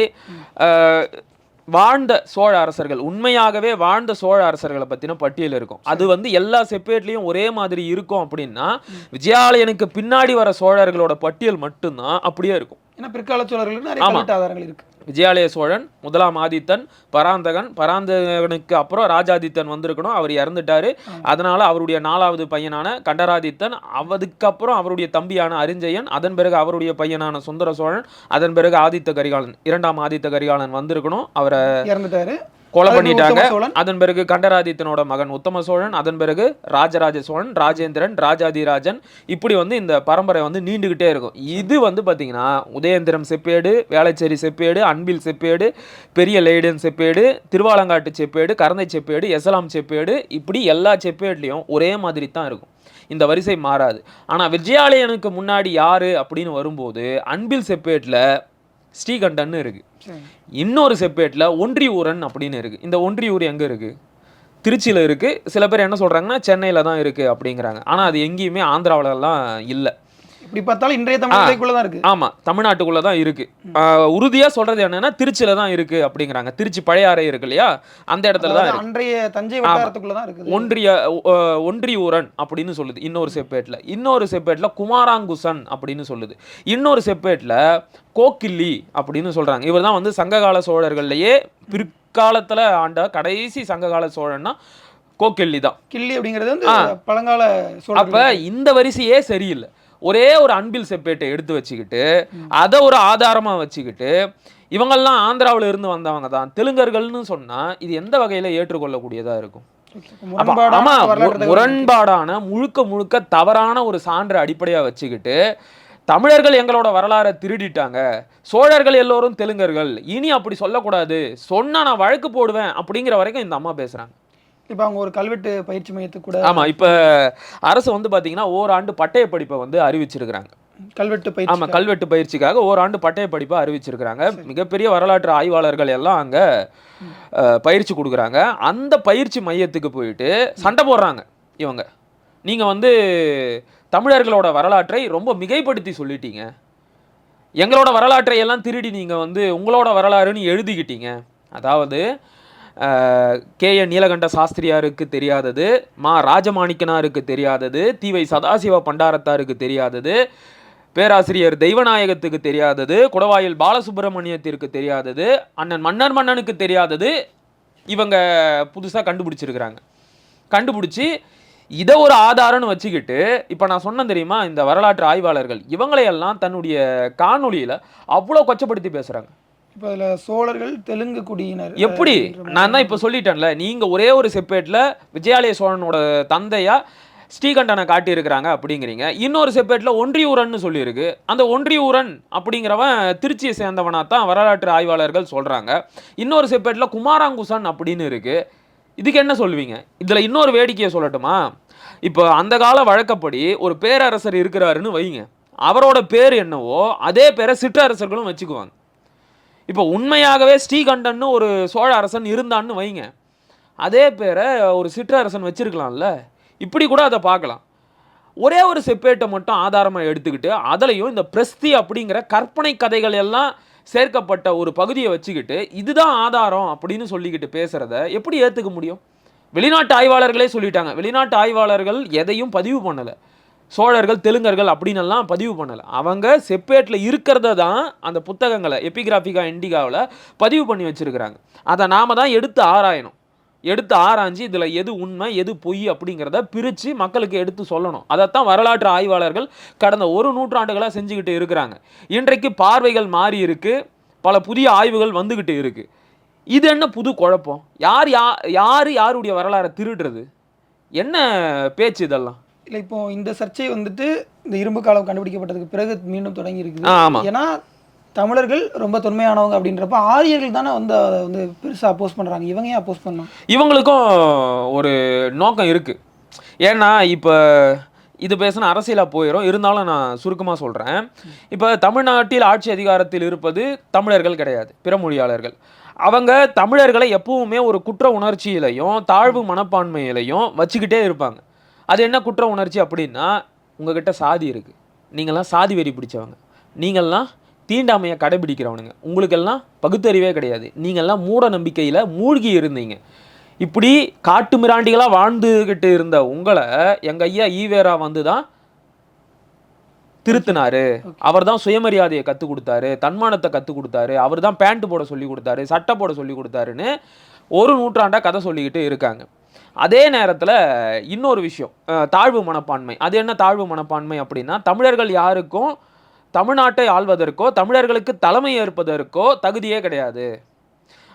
வாழ்ந்த சோழ அரசர்கள் உண்மையாகவே வாழ்ந்த சோழ அரசர்களை பற்றின பட்டியல் இருக்கும். அது வந்து எல்லா செப்பேட்லேயும் ஒரே மாதிரி இருக்கும் அப்படின்னா விஜயாலயனுக்கு பின்னாடி வர சோழர்களோட பட்டியல் மட்டும்தான் அப்படியே இருக்கும். ஏன்னா பிற்கால சோழர்களுக்கு நிறைய ஆதாரங்கள் இருக்கு. விஜயாலய சோழன் முதலாம் ஆதித்தன் பராந்தகன் பராந்தகனுக்கு அப்புறம் ராஜாதித்தன் வந்திருக்கணும். அவர் இறந்துட்டாரு. அதனால அவருடைய நாலாவது பையனான கண்டராதித்தன் அதுக்கப்புறம் அவருடைய தம்பியான அரிஞ்சயன் அதன் பிறகு அவருடைய பையனான சுந்தர சோழன் அதன் பிறகு ஆதித்த கரிகாலன் இரண்டாம் ஆதித்த கரிகாலன் வந்திருக்கணும். அவரை இறந்துட்டாரு. கொலை பண்ணிட்டாங்க. அதன் பிறகு கண்டராதித்தனோட மகன் உத்தம சோழன் அதன் பிறகு ராஜராஜ சோழன் ராஜேந்திரன் ராஜாதிராஜன். இப்படி வந்து இந்த பரம்பரை வந்து நீண்டுகிட்டே இருக்கும். இது வந்து பாத்தீங்கன்னா உதயந்திரம் செப்பேடு வேளச்சேரி செப்பேடு அன்பில் செப்பேடு பெரிய லேடன் செப்பேடு திருவாலங்காட்டு செப்பேடு கரந்தை செப்பேடு எசலாம் செப்பேடு இப்படி எல்லா செப்பேட்லேயும் ஒரே மாதிரி தான் இருக்கும். இந்த வரிசை மாறாது. ஆனா விஜயாலயனுக்கு முன்னாடி யாரு அப்படின்னு வரும்போது அன்பில் செப்பேட்ல ஸ்ரீகண்டன் இருக்கு. சரி. இன்னொரு செப்பேட்டில் ஒன்றியூரன் அப்படின்னு இருக்குது இந்த ஒன்றியூர் எங்கே இருக்குது திருச்சியில் இருக்குது சில பேர் என்ன சொல்கிறாங்கன்னா சென்னையில் தான் இருக்குது அப்படிங்கிறாங்க. ஆனால் அது எங்கேயுமே ஆந்திராவிலலாம் இல்லை. இப்படி பார்த்தாலும் இன்றைய தமிழகத்துக்குள்ள தான் இருக்கு. ஆமா தமிழ்நாட்டுக்குள்ள தான் இருக்கு உறுதியா சொல்றது என்னன்னா திருச்சியில தான் இருக்கு அப்படிங்கிறாங்க. திருச்சி பழையாறை இருக்கு இல்லையா? அந்த இடத்துல தான் இருக்கு. அன்றைய தஞ்சை வட்டாரத்துக்குள்ள தான் இருக்குது. ஒன்றிய ஒன்றியூரன் அப்படின்னு சொல்லுது. இன்னொரு செப்பேட்ல. இன்னொரு செப்பேட்ல குமாராங்குசன் அப்படின்னு சொல்லுது. இன்னொரு செப்பேட்ல கோக்கில்லி அப்படின்னு சொல்றாங்க. இவர் தான் வந்து சங்ககால சோழர்கள்லயே பிற்காலத்துல ஆண்ட கடைசி சங்ககால சோழன்னா கோக்கில்லி தான் கிள்ளி அப்படிங்கிறது வந்து. பழங்கால அப்ப இந்த வரிசையே சரியில்லை. ஒரே ஒரு அன்பில் செப்பேட்டை எடுத்து வச்சுக்கிட்டு அதை ஒரு ஆதாரமா வச்சுக்கிட்டு இவங்கெல்லாம் ஆந்திராவுல இருந்து வந்தவங்க தான். தெலுங்கர்கள்னு சொன்னா இது எந்த வகையில ஏற்றுக்கொள்ளக்கூடியதா இருக்கும்? ஆமா முரண்பாடான முழுக்க முழுக்க தவறான ஒரு சான்று அடிப்படையா வச்சுக்கிட்டு தமிழர்கள் எங்களோட வரலாறை திருடிட்டாங்க. சோழர்கள் எல்லோரும் தெலுங்கர்கள். இனி அப்படி சொல்லக்கூடாது. சொன்னா நான் வழக்கு போடுவேன் அப்படிங்கிற வரைக்கும் இந்த அம்மா பேசுறாங்க. இப்போ அவங்க ஒரு கல்வெட்டு பயிற்சி மையத்துக்கு கூட ஆமா இப்ப அரசு வந்து பாத்தீங்கன்னா ஓராண்டு பட்டய படிப்பை வந்து அறிவிச்சிருக்கிறாங்க. கல்வெட்டு பயிற்சி கல்வெட்டு பயிற்சிக்காக ஓராண்டு பட்டய படிப்பை அறிவிச்சிருக்கிறாங்க. மிகப்பெரிய வரலாற்று ஆய்வாளர்கள் எல்லாம் அங்க பயிற்சி கொடுக்குறாங்க. அந்த பயிற்சி மையத்துக்கு போயிட்டு சண்டை போடுறாங்க இவங்க. நீங்க வந்து தமிழர்களோட வரலாற்றை ரொம்ப மிகைப்படுத்தி சொல்லிட்டீங்க. எங்களோட வரலாற்றை எல்லாம் திருடி நீங்க வந்து உங்களோட வரலாறுன்னு எழுதிக்கிட்டீங்க. அதாவது கே என் நீலகண்ட சாஸ்திரியாருக்கு தெரியாதது மா ராஜமாணிக்கனாருக்கு தெரியாதது தீவை சதாசிவ பண்டாரத்தாருக்கு தெரியாதது பேராசிரியர் தெய்வநாயகத்துக்கு தெரியாதது குடவாயில் பாலசுப்பிரமணியத்திற்கு தெரியாதது அண்ணன் மன்னர் மன்னனுக்கு தெரியாதது இவங்க புதுசாக கண்டுபிடிச்சிருக்கிறாங்க. கண்டுபிடிச்சி இதை ஒரு ஆதாரம்னு வச்சுக்கிட்டு இப்போ நான் சொன்னேன் தெரியுமா இந்த வரலாற்று ஆய்வாளர்கள் இவங்களையெல்லாம் தன்னுடைய காணொளியில் அவ்வளோ கொச்சப்படுத்தி பேசுகிறாங்க இப்போ அதுல சோழர்கள் தெலுங்கு குடியினர். எப்படி? நான் தான் இப்போ சொல்லிட்டேன்ல நீங்க ஒரே ஒரு செப்பேட்ல விஜயாலய சோழனோட தந்தையா ஸ்ரீகண்டனை காட்டியிருக்கிறாங்க அப்படிங்கிறீங்க. இன்னொரு செப்பேட்ல ஒன்றியூரன்னு சொல்லியிருக்கு. அந்த ஒன்றியூரன் அப்படிங்கிறவன் திருச்சியை சேர்ந்தவனா தான் வரலாற்று ஆய்வாளர்கள் சொல்றாங்க. இன்னொரு செப்பேட்ல குமாராங்குசன் அப்படின்னு இருக்கு. இதுக்கு என்ன சொல்லுவீங்க இதுல இன்னொரு வேடிக்கையை சொல்லட்டுமா? இப்போ அந்த கால வழக்கப்படி ஒரு பேரரசர் இருக்கிறாருன்னு வைங்க அவரோட பேர் என்னவோ அதே பேரை சிற்றரசர்களும் வச்சுக்குவாங்க. இப்போ உண்மையாகவே ஸ்ரீகண்டன்னு ஒரு சோழ அரசன் இருந்தான்னு வைங்க. அதே பேரை ஒரு சிற்றரசன் வச்சிருக்கலாம்ல. இப்படி கூட அதை பார்க்கலாம். ஒரே ஒரு செப்பேட்டை மட்டும் ஆதாரமாக எடுத்துக்கிட்டு அதுலேயும் இந்த பிரஸ்தி அப்படிங்கிற கற்பனை கதைகள் எல்லாம் சேர்க்கப்பட்ட ஒரு பகுதியை வச்சுக்கிட்டு இதுதான் ஆதாரம் அப்படின்னு சொல்லிக்கிட்டு பேசுகிறத எப்படி ஏற்றுக்க முடியும்? வெளிநாட்டு ஆய்வாளர்களே சொல்லிட்டாங்க. வெளிநாட்டு ஆய்வாளர்கள் எதையும் பதிவு பண்ணலை. சோழர்கள் தெலுங்கர்கள் அப்படின்னு எல்லாம் பதிவு பண்ணலை. அவங்க செப்பேட்டில் இருக்கிறத தான் அந்த புத்தகங்களை எபிகிராஃபிகா இண்டிகாவில் பதிவு பண்ணி வச்சுருக்கிறாங்க. அதை நாம தான் எடுத்து ஆராயணும். எடுத்து ஆராய்ஞ்சு இதில் எது உண்மை எது பொய் அப்படிங்கிறத பிரித்து மக்களுக்கு எடுத்து சொல்லணும். அதைத்தான் வரலாற்று ஆய்வாளர்கள் கடந்த ஒரு நூற்றாண்டுகளாக செஞ்சுக்கிட்டு இருக்கிறாங்க. இன்றைக்கு பார்வைகள் மாறி இருக்குது பல புதிய ஆய்வுகள் வந்துக்கிட்டு இருக்குது இது என்ன புது குழப்பம்? யார் யா யார் யாருடைய வரலாறை திருடுறது? என்ன பேச்சு இதெல்லாம்? இல்லை இப்போ இந்த சர்ச்சை வந்துட்டு இந்த இரும்பு காலம் கண்டுபிடிக்கப்பட்டதுக்கு பிறகு மீண்டும் தொடங்கி இருக்குது. ஏன்னா தமிழர்கள் ரொம்ப தொன்மையானவங்க அப்படின்றப்ப ஆரியர்கள் தானே வந்து அதை வந்து பெருசாக அப்போஸ் பண்ணுறாங்க இவங்க ஏன் அப்போஸ் பண்ணோம் இவங்களுக்கும் ஒரு நோக்கம் இருக்கு. ஏன்னா இப்போ இது பேசின அரசியலாக போயிடும் இருந்தாலும் நான் சுருக்கமாக சொல்கிறேன் இப்போ தமிழ்நாட்டில் ஆட்சி அதிகாரத்தில் இருப்பது தமிழர்கள் கிடையாது பிற மொழியாளர்கள். அவங்க தமிழர்களை எப்பவுமே ஒரு குற்ற உணர்ச்சியிலையும் தாழ்வு மனப்பான்மையிலையும் வச்சுக்கிட்டே இருப்பாங்க. அது என்ன குற்ற உணர்ச்சி அப்படின்னா உங்ககிட்ட சாதி இருக்குது நீங்கள்லாம் சாதி வெறி பிடிச்சவங்க. நீங்கள்லாம் தீண்டாமையை கடைபிடிக்கிறவனுங்க. உங்களுக்கெல்லாம் பகுத்தறிவே கிடையாது. நீங்கள்லாம் மூட நம்பிக்கையில் மூழ்கி இருந்தீங்க. இப்படி காட்டு மிராண்டிகளாக வாழ்ந்துகிட்டு இருந்த உங்களை எங்கள் ஐயா ஈவேரா வந்து தான் திருத்தினாரு. அவர் தான் சுயமரியாதையை கற்றுக் கொடுத்தாரு. தன்மானத்தை கற்றுக் கொடுத்தாரு. அவர் தான் பேண்ட் போட சொல்லி கொடுத்தாரு. சட்டை போட சொல்லி கொடுத்தாருன்னு ஒரு நூற்றாண்டா கதை சொல்லிக்கிட்டு இருக்காங்க. அதே நேரத்தில் இன்னொரு விஷயம். தாழ்வு மனப்பான்மை. அது என்ன தாழ்வு மனப்பான்மை அப்படின்னா தமிழர்கள் யாருக்கும் தமிழ்நாட்டை ஆள்வதற்கோ தமிழர்களுக்கு தலைமை ஏற்பதற்கோ தகுதியே கிடையாது.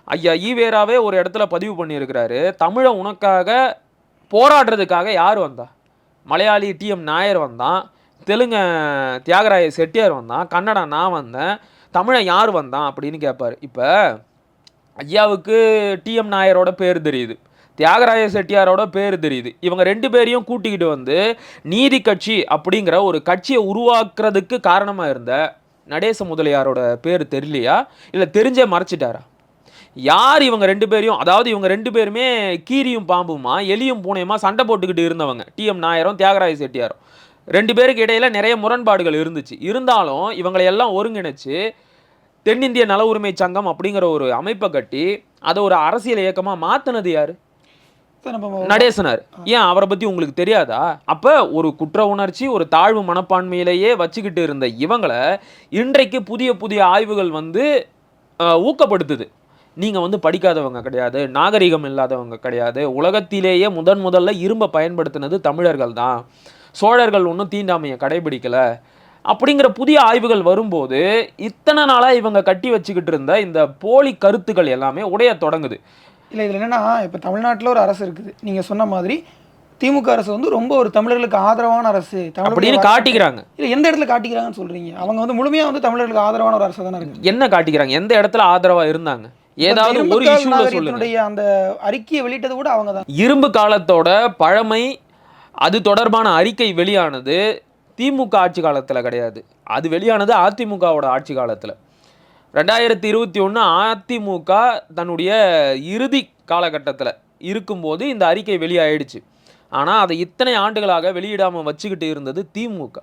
ஐயா ஈவேராவே ஒரு இடத்துல பதிவு பண்ணியிருக்கிறாரு. தமிழை உனக்காக போராடுறதுக்காக யார் வந்தா? மலையாளி டிஎம் நாயர் வந்தான் தெலுங்க தியாகராய செட்டியார் வந்தான் கன்னடா நான் வந்தேன் தமிழை யார் வந்தான் அப்படின்னு கேட்பார் இப்போ ஐயாவுக்கு டிஎம் நாயரோட பேர் தெரியுது. தியாகராய செட்டியாரோட பேர் தெரியுது. இவங்க ரெண்டு பேரையும் கூட்டிக்கிட்டு வந்து நீதி கட்சி அப்படிங்கிற ஒரு கட்சியை உருவாக்குறதுக்கு காரணமாக இருந்த நடேச முதலியாரோட பேர் தெரியலையா? இல்லை தெரிஞ்சே மறைச்சிட்டாரா? யார் இவங்க ரெண்டு பேரையும் அதாவது இவங்க ரெண்டு பேருமே கீரியும் பாம்புமா எலியும் பூனையுமா சண்டை போட்டுக்கிட்டு இருந்தவங்க? டிஎம் நாயரும் தியாகராய செட்டியாரும். ரெண்டு பேருக்கு இடையில நிறைய முரண்பாடுகள் இருந்துச்சு. இருந்தாலும் இவங்களை எல்லாம் ஒருங்கிணைச்சு தென்னிந்திய நல உரிமை சங்கம் அப்படிங்கிற ஒரு அமைப்பை கட்டி அதை ஒரு அரசியல் இயக்கமாக மாற்றினது யாரு? நடேசனார் ஏன் அவரை பத்தி உங்களுக்கு தெரியாதா? அப்ப ஒரு குற்ற உணர்ச்சி ஒரு தாழ்வு மனப்பான்மையிலேயே வச்சுக்கிட்டு இருந்த இவங்களை இன்றைக்கு புதிய புதிய ஆய்வுகள் வந்து ஊக்கப்படுத்துது. நீங்க வந்து படிக்காதவங்க கிடையாது நாகரிகம் இல்லாதவங்க கிடையாது உலகத்திலேயே முதன் முதல்ல இரும்பை பயன்படுத்தினது தமிழர்கள் தான். சோழர்கள் ஒன்றும் தீண்டாமையை கடைபிடிக்கல. அப்படிங்கிற புதிய ஆய்வுகள் வரும்போது இத்தனை நாளா இவங்க கட்டி வச்சுக்கிட்டு இருந்த இந்த போலி கருத்துக்கள் எல்லாமே உடைய தொடங்குது. இல்லை இதில் என்னன்னா இப்போ தமிழ்நாட்டில் ஒரு அரசு இருக்குது. நீங்கள் சொன்ன மாதிரி திமுக அரசு வந்து ரொம்ப ஒரு தமிழர்களுக்கு ஆதரவான அரசு. அப்படின்னு காட்டிக்கிறாங்க. இல்லை எந்த இடத்துல காட்டிக்கிறாங்கன்னு சொல்றீங்க? அவங்க வந்து முழுமையாக வந்து தமிழர்களுக்கு ஆதரவான ஒரு அரசு தானே இருக்கு. என்ன காட்டிக்கிறாங்க? எந்த இடத்துல ஆதரவா இருந்தாங்க? ஏதாவது ஒரு இஷ்யூல அந்த அறிக்கையை வெளியிட்டது கூட அவங்க தான். இரும்பு காலத்தோட பழமை அது தொடர்பான அறிக்கை வெளியானது திமுக ஆட்சி காலத்துல கிடையாது. அது வெளியானது அதிமுகவோட ஆட்சி காலத்துல. ரெண்டாயிரத்தி இருபத்தி ஒன்று அதிமுக தன்னுடைய இறுதி காலகட்டத்தில் இருக்கும்போது இந்த அறிக்கை வெளியாயிடுச்சு. ஆனால் அதை இத்தனை ஆண்டுகளாக வெளியிடாமல் வச்சுக்கிட்டு இருந்தது திமுக.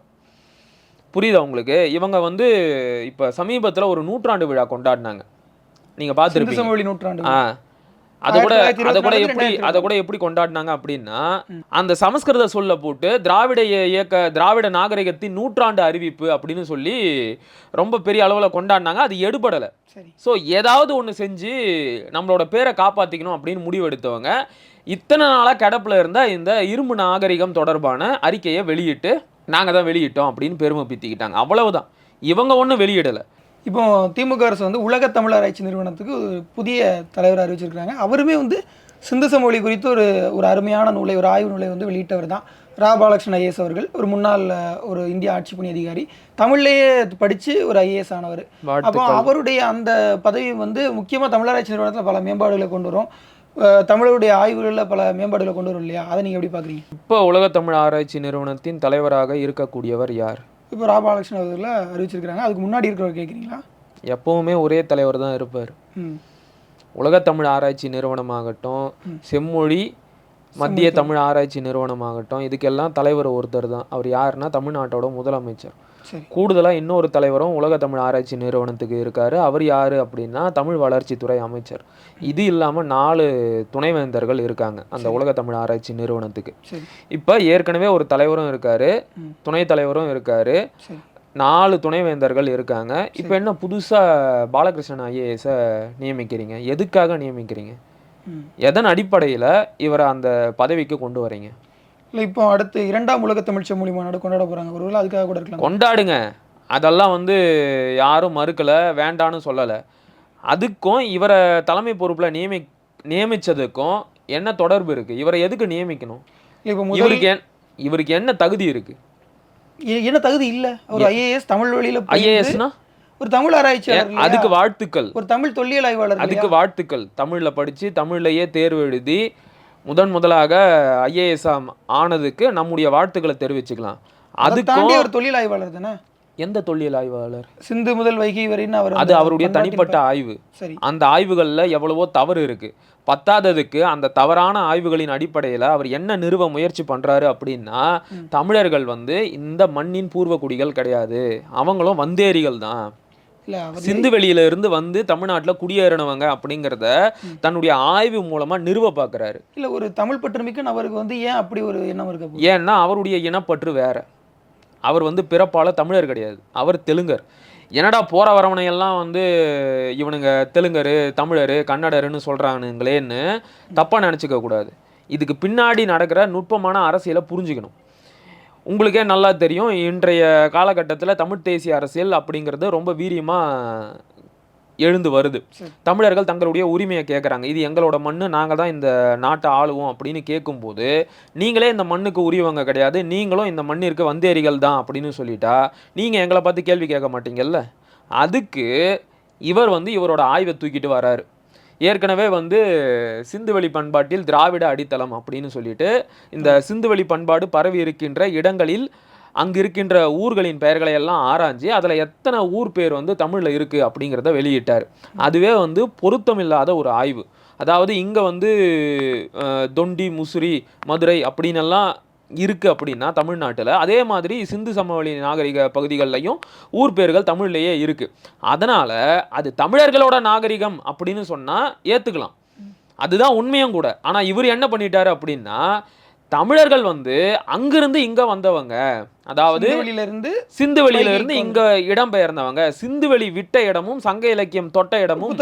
புரியுதா உங்களுக்கு? இவங்க வந்து இப்போ சமீபத்தில் ஒரு நூற்றாண்டு விழா கொண்டாடினாங்க. நீங்கள் பார்த்துருப்பீங்க. சமவெளி நூற்றாண்டு. ஆ. அதை கூட அதை கூட எப்படி அதை கூட எப்படி கொண்டாடினாங்க அப்படின்னா அந்த சமஸ்கிருத சொல்ல போட்டு திராவிட இய- இயக்க திராவிட நாகரிகத்தின் நூற்றாண்டு அறிவிப்பு அப்படின்னு சொல்லி ரொம்ப பெரிய அளவில் கொண்டாடினாங்க. அது எடுபடலை. ஸோ ஏதாவது ஒன்று செஞ்சு நம்மளோட பேரை காப்பாற்றிக்கணும் அப்படின்னு முடிவெடுத்தவங்க இத்தனை நாளாக கிடப்பில் இருந்த இந்த இரும்பு நாகரிகம் தொடர்பான அறிக்கையை வெளியிட்டு நாங்கள் தான் வெளியிட்டோம் அப்படின்னு பெருமை பீத்திக்கிட்டாங்க. அவ்வளவுதான். இவங்க ஒன்றும் வெளியிடலை. இப்போ திமுக அரசு வந்து உலக தமிழ் ஆராய்ச்சி நிறுவனத்துக்கு ஒரு புதிய தலைவர் அறிவிச்சிருக்காங்க அவருமே வந்து சிந்து சமவெளி குறித்து ஒரு ஒரு அருமையான நூலை ஒரு ஆய்வு நூலை வந்து வெளியிட்டவர் தான். ரா. பாலகிருஷ்ணன் ஐஏஎஸ் அவர்கள் ஒரு முன்னாள் ஒரு இந்திய ஆட்சி பணி அதிகாரி. தமிழ்லேயே படித்து ஒரு ஐஏஎஸ் ஆனவர். அப்போ அவருடைய அந்த பதவி வந்து முக்கியமாக தமிழராட்சி நிறுவனத்தில் பல மேம்பாடுகளை கொண்டு வரும். தமிழருடைய ஆய்வுகளில் பல மேம்பாடுகளை கொண்டு வரும் இல்லையா? அதை நீங்கள் எப்படி பார்க்குறீங்க இப்போ உலகத்தமிழ் ஆராய்ச்சி நிறுவனத்தின் தலைவராக இருக்கக்கூடியவர் யார்? இப்போ ரா பாலகிருஷ்ணன் அவர்களை அறிவிச்சிருக்கிறாங்க. அதுக்கு முன்னாடி இருக்கிறவர் கேட்குறீங்களா? எப்பவுமே ஒரே தலைவர் தான் இருப்பார். உலகத்தமிழ் ஆராய்ச்சி நிறுவனமாகட்டும் செம்மொழி மத்திய தமிழ் ஆராய்ச்சி நிறுவனமாகட்டும் இதுக்கெல்லாம் தலைவர் ஒருத்தர் தான். அவர் யாருன்னா தமிழ்நாட்டோட முதலமைச்சர். சரி கூடுதலாக இன்னொரு தலைவரும் உலக தமிழ் ஆராய்ச்சி நிறுவனத்துக்கு இருக்காரு. அவர் யாரு அப்படின்னா தமிழ் வளர்ச்சித்துறை அமைச்சர். இது இல்லாமல் நாலு துணைவேந்தர்கள் இருக்காங்க அந்த உலக தமிழ் ஆராய்ச்சி நிறுவனத்துக்கு. இப்போ ஏற்கனவே ஒரு தலைவரும் இருக்காரு. துணைத் தலைவரும் இருக்காரு. நாலு துணைவேந்தர்கள் இருக்காங்க. இப்போ என்ன புதுசாக பாலகிருஷ்ணன் ஐஏஎஸை நியமிக்கிறீங்க? எதுக்காக நியமிக்கிறீங்க? எதன் அடிப்படையில் இவரை அந்த பதவிக்கு கொண்டு வரீங்க? இல்லை இப்போ அடுத்து இரண்டாம் உலக தமிழ் செம்மொழி மாநாடு கொண்டாட போகிறாங்க ஒருவேளை அதுக்காக கூட இருக்கலாம். கொண்டாடுங்க. அதெல்லாம் வந்து யாரும் மறுக்கலை வேண்டான்னு சொல்லலை. அதுக்கும் இவரை தலைமை பொறுப்பில் நியமி நியமிச்சதுக்கும் என்ன தொடர்பு இருக்குது இவரை எதுக்கு நியமிக்கணும்? இப்போ இவருக்கு இவருக்கு என்ன தகுதி இருக்குது என்ன தகுதி இல்லை. ஒரு ஐஏஎஸ் தமிழ் வழியில் ஐஏஎஸ்னா ஒரு தமிழ் ஆராய்ச்சியாளர்? அதுக்கு வாழ்த்துக்கள். ஒரு தமிழ் தொல்லியல் ஆய்வாளர் அதுக்கு வாழ்த்துக்கள். தமிழில் படித்து தமிழ்லையே தேர்வு எழுதி முதன் முதலாக ஐஏஎஸ் ஆனதுக்கு நம்முடைய வாழ்த்துக்களை தெரிவிச்சுக்கலாம். அதை தாண்டி ஒரு தொழில் ஆய்வாளர் தானே? எந்த தொல்லியல் ஆய்வாளர் சிந்து முதல் வைகை வரைன்னு அவர் அது அவருடைய தனிப்பட்ட ஆய்வு. சரி. அந்த ஆய்வுகளில் எவ்வளவோ தவறு இருக்கு. பத்தாததுக்கு அந்த தவறான ஆய்வுகளின் அடிப்படையில் அவர் என்ன நிறுவ முயற்சி பண்றாரு அப்படின்னா தமிழர்கள் வந்து இந்த மண்ணின் பூர்வ குடிகள் கிடையாது. அவங்களும் வந்தேரிகள் தான். இல்லை அவர் சிந்துவெளியில இருந்து வந்து தமிழ்நாட்டில் குடியேறினவங்க அப்படிங்கிறத தன்னுடைய ஆய்வு மூலமா நிறுவ பார்க்கறாரு இல்லை ஒரு தமிழ் பற்றுமிக்க நபருக்கு வந்து ஏன் அப்படி ஒரு எண்ணம் இருக்க ஏன்னா அவருடைய இனப்பற்று வேற. அவர் வந்து பிறப்பால தமிழர் கிடையாது. அவர் தெலுங்கர். என்னடா போற வரவனை எல்லாம் வந்து இவனுங்க தெலுங்கரு தமிழரு கன்னடருன்னு சொல்றானுங்களேன்னு தப்பா நினச்சிக்க கூடாது. இதுக்கு பின்னாடி நடக்கிற நுட்பமான அரசியலை புரிஞ்சுக்கணும். உங்களுக்கே நல்லா தெரியும். இன்றைய காலகட்டத்தில் தமிழ் தேசிய அரசியல் அப்படிங்கிறது ரொம்ப வீரியமாக எழுந்து வருது. தமிழர்கள் தங்களுடைய உரிமையை கேட்குறாங்க இது எங்களோட மண்ணு நாங்கள் தான் இந்த நாட்டை ஆளுவோம் அப்படின்னு கேட்கும்போது நீங்களே இந்த மண்ணுக்கு உரியவங்க கிடையாது. நீங்களும் இந்த மண்ணிற்கு வந்தேரிகள் தான் அப்படின்னு சொல்லிட்டா நீங்கள் எங்களை பார்த்து கேள்வி கேட்க மாட்டீங்கல்ல? அதுக்கு இவர் வந்து இவரோட ஆய்வை தூக்கிட்டு வராரு. ஏற்கனவே வந்து சிந்துவெளி பண்பாட்டில் திராவிட அடித்தளம் அப்படின்னு சொல்லிட்டு இந்த சிந்துவெளி பண்பாடு பரவி இருக்கின்ற இடங்களில் அங்கு இருக்கின்ற ஊர்களின் பெயர்களை எல்லாம் ஆராய்ஞ்சு அதில் எத்தனை ஊர் பேர் வந்து தமிழில் இருக்குது அப்படிங்கிறத வெளியிட்டார். அதுவே வந்து பொருத்தமில்லாத ஒரு ஆய்வு. அதாவது இங்கே வந்து தொண்டி முசிறி மதுரை அப்படின்னெல்லாம் இருக்கு அப்படின்னா தமிழ்நாட்டில். அதே மாதிரி சிந்து சமவெளி நாகரிக பகுதிகள்லையும் ஊர் பேர்கள் தமிழ்லேயே இருக்கு. அதனால அது தமிழர்களோட நாகரிகம் அப்படின்னு சொன்னா ஏத்துக்கலாம். அதுதான் உண்மையும் கூட. ஆனா இவர் என்ன பண்ணிட்டாரு அப்படின்னா தமிழர்கள் வந்து அங்கிருந்து இங்க வந்தவங்க அதாவது வெளியில இருந்து சிந்துவெளியில இருந்து வைகை இங்க இடம்பெயர்ந்தவங்க. சிந்துவெளி விட்ட இடமும் சங்க இலக்கியம் தொட்ட இடமும்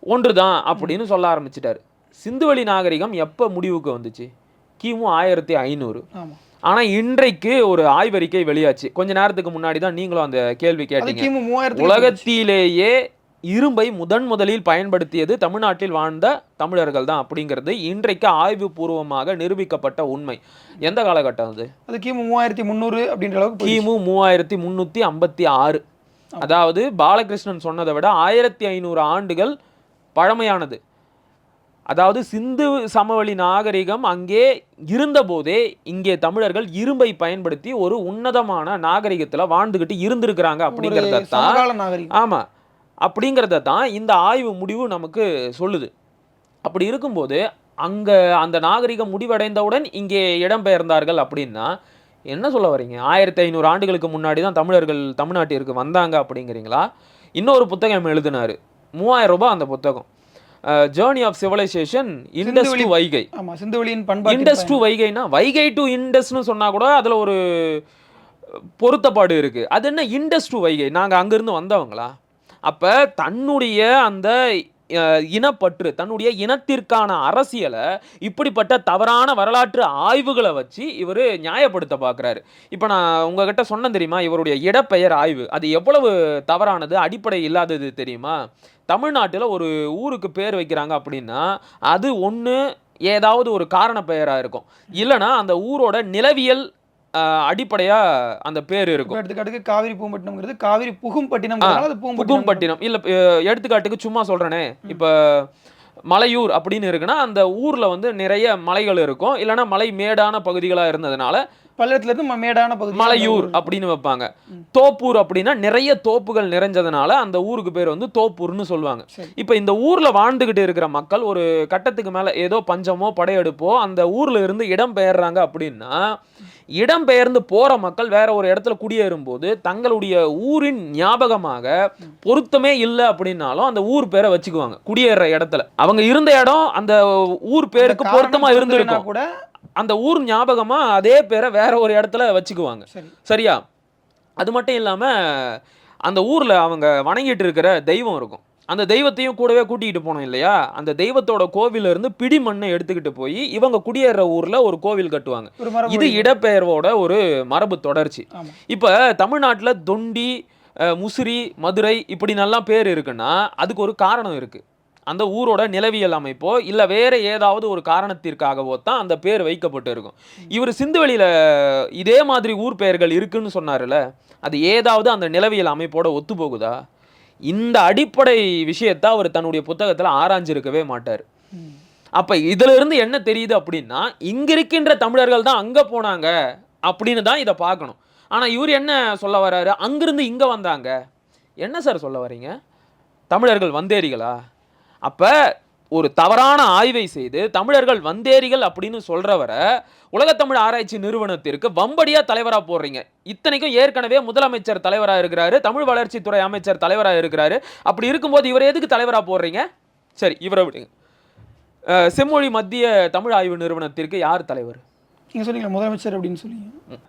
ஒன்றுதான் அப்படின்னு சொல்ல ஆரம்பிச்சிட்டாரு. சிந்துவெளி நாகரிகம் எப்ப முடிவுக்கு வந்துச்சு? கிமு ஆயிரத்தி ஐநூறு. ஆனா இன்றைக்கு ஒரு ஆய்வறிக்கை வெளியாச்சு. கொஞ்ச நேரத்துக்கு முன்னாடி தான் நீங்களும் அந்த கேள்வி கேட்டீங்க. உலகத்திலேயே இரும்பை முதன் முதலில் பயன்படுத்தியது தமிழ்நாட்டில் வாழ்ந்த தமிழர்கள் தான் அப்படிங்கிறது இன்றைக்கு ஆய்வுபூர்வமாக நிரூபிக்கப்பட்ட உண்மை. எந்த காலகட்டம் அது? அது கிமு மூவாயிரத்தி முந்நூறு அப்படின்ற அளவுக்கு. கிமு மூவாயிரத்தி முன்னூத்தி ஐம்பத்தி ஆறு. அதாவது பாலகிருஷ்ணன் சொன்னதை விட ஆயிரத்தி ஐநூறு ஆண்டுகள் பழமையானது. அதாவது சிந்து சமவெளி நாகரிகம் அங்கே இருந்தபோதே இங்கே தமிழர்கள் இரும்பை பயன்படுத்தி ஒரு உன்னதமான நாகரிகத்துல வாழ்ந்துகிட்டு இருந்திருக்கிறாங்க அப்படிங்கிறத தான் சமகால நாகரிகம். ஆமா. அப்படிங்கிறத தான் இந்த ஆய்வு முடிவு நமக்கு சொல்லுது. அப்படி இருக்கும்போது அங்க அந்த நாகரிகம் முடிவடைந்தவுடன் இங்கே இடம்பெயர்ந்தார்கள் அப்படின்னா என்ன சொல்ல வரீங்க? ஆயிரத்தி ஐநூறு ஆண்டுகளுக்கு முன்னாடி தான் தமிழர்கள் தமிழ்நாட்டிற்கு வந்தாங்க அப்படிங்கிறீங்களா? இன்னொரு புத்தகம் எழுதினாரு. மூவாயிரம் ரூபாய் அந்த புத்தகம். Journey of civilization Indus to Vaigai ஆமா சிந்துவெளியின் பண்பாட்டு இண்டஸ் டு வைகைனா வைகை டு இண்டஸ்னு சொன்னா கூட அதுல ஒரு பொருத்தப்பாடு இருக்கு. அது என்ன? இண்டஸ் டு வைகை நாங்க அங்கிருந்து வந்தவங்களா? அப்ப தன்னுடைய அந்த இனப்பற்று தன்னுடைய இனத்திற்கான அரசியலை இப்படிப்பட்ட தவறான வரலாற்று ஆய்வுகளை வச்சு இவர் நியாயப்படுத்த பார்க்குறாரு இப்போ நான் உங்ககிட்ட சொன்னேன் தெரியுமா? இவருடைய இடப்பெயர் ஆய்வு. அது எவ்வளவு தவறானது? அடிப்படை இல்லாதது தெரியுமா? தமிழ்நாட்டில் ஒரு ஊருக்கு பேர் வைக்கிறாங்க அப்படின்னா அது ஒன்று ஏதாவது ஒரு காரண பெயராக இருக்கும். இல்லைன்னா அந்த ஊரோட நிலவியல் அஹ், அடிப்படையா அந்த பேர் இருக்கும். எடுத்துக்காட்டுக்கு காவிரி பூம்பட்டினம்ங்கிறது காவிரி புகும்பட்டினம் அது புகும்பட்டினம். இல்ல எடுத்துக்காட்டுக்கு சும்மா சொல்றேனே. இப்ப மலையூர் அப்படின்னு இருக்குன்னா அந்த ஊர்ல வந்து நிறைய மலைகள் இருக்கும். இல்லைன்னா மலை மேடான பகுதிகளா இருந்ததுனால ம- மேடான பகுதி மலையூர் அப்படின்னு வைப்பாங்க. தோப்பூர் அப்படின்னா நிறைய தோப்புகள் நிறைஞ்சதுனால அந்த ஊருக்கு பேர் வந்து தோப்பூர்னு சொல்லுவாங்க. இப்போ இந்த ஊர்ல வாழ்ந்துகிட்டு இருக்கிற மக்கள் ஒரு கட்டத்துக்கு மேல ஏதோ பஞ்சமோ படையெடுப்போ அந்த ஊர்ல இருந்து இடம் பெயர்றாங்க அப்படின்னா இடம் பெயர்ந்து போற மக்கள் வேற ஒரு இடத்துல குடியேறும் போது தங்களுடைய ஊரின் ஞாபகமாக பொருத்தமே இல்லை அப்படின்னாலும் அந்த ஊர் பேரை வச்சுக்குவாங்க குடியேற இடத்துல. அவங்க இருந்த இடம் அந்த ஊர் பேருக்கு காரணம் பொருத்தமா பொருந்தலைன்னா இருந்திருக்கும். கூட அந்த ஊர் ஞாபகமா அதே பேரை வேற ஒரு இடத்துல வச்சுக்குவாங்க. சரி. சரியா? அது மட்டும் இல்லாம அந்த ஊர்ல அவங்க வணங்கிட்டு இருக்கிற தெய்வம் இருக்கும். அந்த தெய்வத்தையும் கூடவே கூட்டிகிட்டு போனோம் இல்லையா? அந்த தெய்வத்தோட கோவில்ல இருந்து பிடி மண்ணை எடுத்துக்கிட்டு போய் இவங்க குடியேற ஊர்ல ஒரு கோவில் கட்டுவாங்க. இது இடப்பெயர்வோட ஒரு மரபு தொடர்ச்சி. இப்ப தமிழ்நாட்டுல தொண்டி முசிறி மதுரை இப்படி நல்லா பேர் இருக்குன்னா அதுக்கு ஒரு காரணம் இருக்கு. அந்த ஊரோட நிலவியல் அமைப்போ இல்லை வேற ஏதாவது ஒரு காரணத்திற்காகவோ தான் அந்த பேர் வைக்கப்பட்டு இருக்கும். இவர் சிந்துவெளியில் இதே மாதிரி ஊர் பெயர்கள் இருக்குன்னு சொன்னார்ல அது ஏதாவது அந்த நிலவியல் அமைப்போட ஒத்து போகுதா? இந்த அடிப்படை விஷயத்தை அவர் தன்னுடைய புத்தகத்தில் ஆராய்ஞ்சிருக்கவே மாட்டார். அப்போ அப்ப இதுல இருந்து என்ன தெரியுது அப்படின்னா இங்க இருக்கின்ற தமிழர்கள் தான் அங்க போனாங்க அப்படின்னு தான் இதை பார்க்கணும். ஆனா இவர் என்ன சொல்ல வர்றாரு அங்கிருந்து இங்க வந்தாங்க. என்ன சார் சொல்ல வர்றீங்க? தமிழர்கள் வந்தேரிகளா? அப்ப ஒரு தவறான ஆய்வை செய்து தமிழர்கள் வந்தேரிகள் அப்படின்னு சொல்றவரை உலகத்தமிழ் ஆராய்ச்சி நிறுவனத்திற்கு வம்படியா தலைவரா போடுறீங்க. இத்தனைக்கும் ஏற்கனவே முதலமைச்சர் தலைவரா இருக்கிறாரு தமிழ் வளர்ச்சித்துறை அமைச்சர் தலைவரா இருக்கிறாரு. அப்படி இருக்கும்போது இவர் எதுக்கு தலைவரா போடுறீங்க? சரி இவரை விடுங்க செம்மொழி மத்திய தமிழ் ஆய்வு நிறுவனத்திற்கு யார் தலைவர்? நீங்க சொன்னீங்க முதலமைச்சர் அப்படின்னு சொல்லி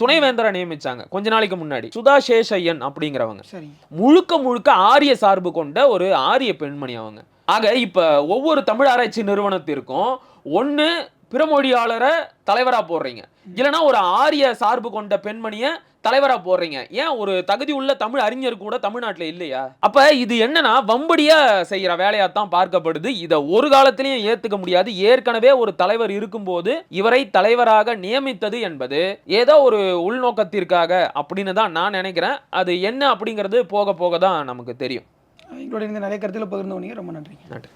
துணைவேந்தரை நியமிச்சாங்க கொஞ்ச நாளைக்கு முன்னாடி. சுதா சேஷையன் அப்படிங்கிறவங்க. சரி. முழுக்க முழுக்க ஆரிய சார்பு கொண்ட ஒரு ஆரிய பெண்மணி அவங்க. ஆக இப்போ ஒவ்வொரு தமிழ் ஆராய்ச்சி நிறுவனத்திற்கும் ஒன்று பிறமொழியாளரை தலைவராக போடுறீங்க. இல்லைன்னா ஒரு ஆரிய சார்பு கொண்ட பெண்மணியை தலைவராக போடுறீங்க. ஏன் ஒரு தகுதி உள்ள தமிழ் அறிஞர் கூட தமிழ்நாட்டில் இல்லையா? அப்போ இது என்னன்னா வம்படியாக செய்கிற வேலையாக தான் பார்க்கப்படுது. இதை ஒரு காலத்திலையும் ஏற்றுக்க முடியாது. ஏற்கனவே ஒரு தலைவர் இருக்கும்போது இவரை தலைவராக நியமித்தது என்பது ஏதோ ஒரு உள்நோக்கத்திற்காக அப்படின்னு தான் நான் நினைக்கிறேன். அது என்ன அப்படிங்கிறது போக போக தான் நமக்கு தெரியும். எங்களோட இந்த நிறைய கருத்துல பகிர்ந்து ரொம்ப நன்றி நன்றி.